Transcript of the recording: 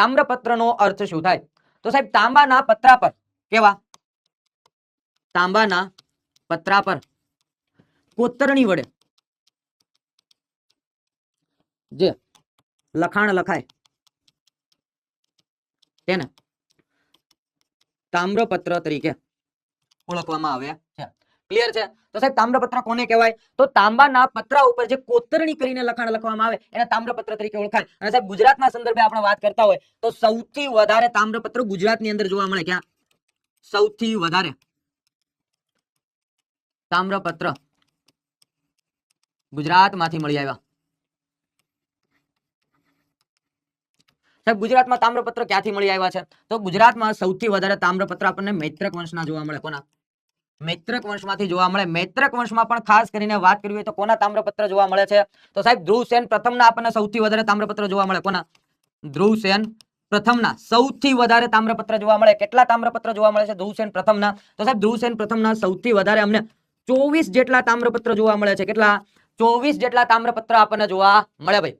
તામ્રપત્રનો અર્થ શું થાય? તો સાહેબ, તાંબાના પત્રા પર કેવા? તાંબાના પત્રા પર કોતરણી વડે જે લખાણ લખાય તેને તામ્રપત્ર તરીકે ઓળખવામાં આવે છે. ક્લિયર છે? તો સાહેબ, તામ્રપત્ર કોને કહેવાય? તો તાંબાના પત્રા ઉપર જે કોતરણી કરીને લખાણ લખવામાં આવે, એને તામ્રપત્ર તરીકે ઓળખાય. અને સાહેબ, ગુજરાતના સંદર્ભે આપણે વાત કરતા હોય, તો સૌથી વધારે તામ્રપત્ર ગુજરાતની અંદર જોવા મળે ક્યાં? સૌથી વધારે તામ્રપત્ર ગુજરાતમાંથી મળી આવ્યા. સાહેબ, ગુજરાતમાં તામ્રપત્ર ક્યાંથી મળી આવ્યા છે? તો ગુજરાતમાં સૌથી વધારે તામ્રપત્ર આપણને મૈત્રક વંશના જોવા મળે. કોના? મૈત્રક વંશમાંથી જોવા મળે. મૈત્રક વંશમાં પણ ખાસ કરીને વાત કરવી હોય તો કોના તામ્રપત્ર જોવા મળે છે? તો સાહેબ ધ્રુવસેન પ્રથમના આપણને સૌથી વધારે તામ્રપત્ર જોવા મળે. કોના? ધ્રુવસેન પ્રથમના સૌથી વધારે તામ્રપત્ર જોવા મળે. કેટલા તામ્રપત્ર જોવા મળે છે ધ્રુવસેન પ્રથમના? તો સાહેબ ધ્રુવસેન પ્રથમના સૌથી વધારે અમને ચોવીસ જેટલા તામ્રપત્ર જોવા મળે છે. કેટલા? ચોવીસ જેટલા તામ્રપત્ર આપણને જોવા મળે ભાઈ.